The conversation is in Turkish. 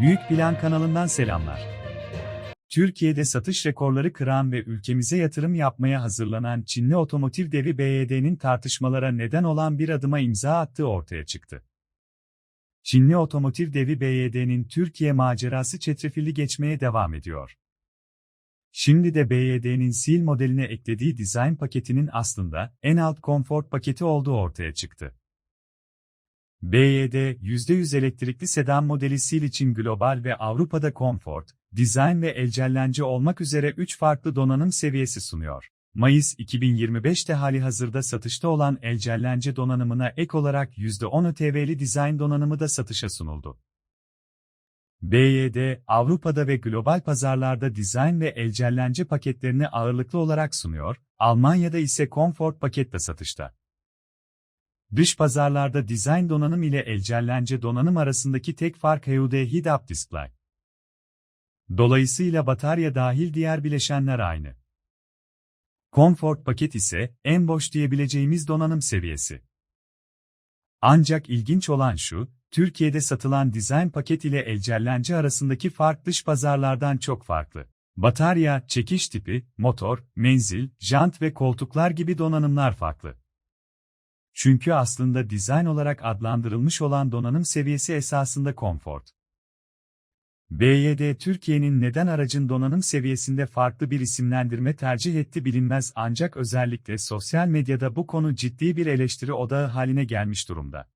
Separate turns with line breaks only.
Büyük Plan kanalından selamlar. Türkiye'de satış rekorları kıran ve ülkemize yatırım yapmaya hazırlanan Çinli otomotiv devi BYD'nin tartışmalara neden olan bir adıma imza attığı ortaya çıktı. Çinli otomotiv devi BYD'nin Türkiye macerası çetrefilli geçmeye devam ediyor. Şimdi de BYD'nin Seal modeline eklediği dizayn paketinin aslında en alt konfor paketi olduğu ortaya çıktı. BYD, %100 elektrikli sedan modeli Seal için global ve Avrupa'da Comfort, Design ve Elcellence olmak üzere 3 farklı donanım seviyesi sunuyor. Mayıs 2025'te hali hazırda satışta olan Elcellence donanımına ek olarak %10 ÖTV'li Design donanımı da satışa sunuldu. BYD, Avrupa'da ve global pazarlarda Design ve Elcellence paketlerini ağırlıklı olarak sunuyor, Almanya'da ise Comfort paket de satışta. Dış pazarlarda Design donanım ile Elcellence donanım arasındaki tek fark HUD Head-Up Display. Dolayısıyla batarya dahil diğer bileşenler aynı. Comfort paket ise en boş diyebileceğimiz donanım seviyesi. Ancak ilginç olan şu, Türkiye'de satılan Design paket ile Elcellence arasındaki fark dış pazarlardan çok farklı. Batarya, çekiş tipi, motor, menzil, jant ve koltuklar gibi donanımlar farklı. Çünkü aslında dizayn olarak adlandırılmış olan donanım seviyesi esasında Comfort. BYD Türkiye'nin neden aracın donanım seviyesinde farklı bir isimlendirme tercih etti bilinmez ancak özellikle sosyal medyada bu konu ciddi bir eleştiri odağı haline gelmiş durumda.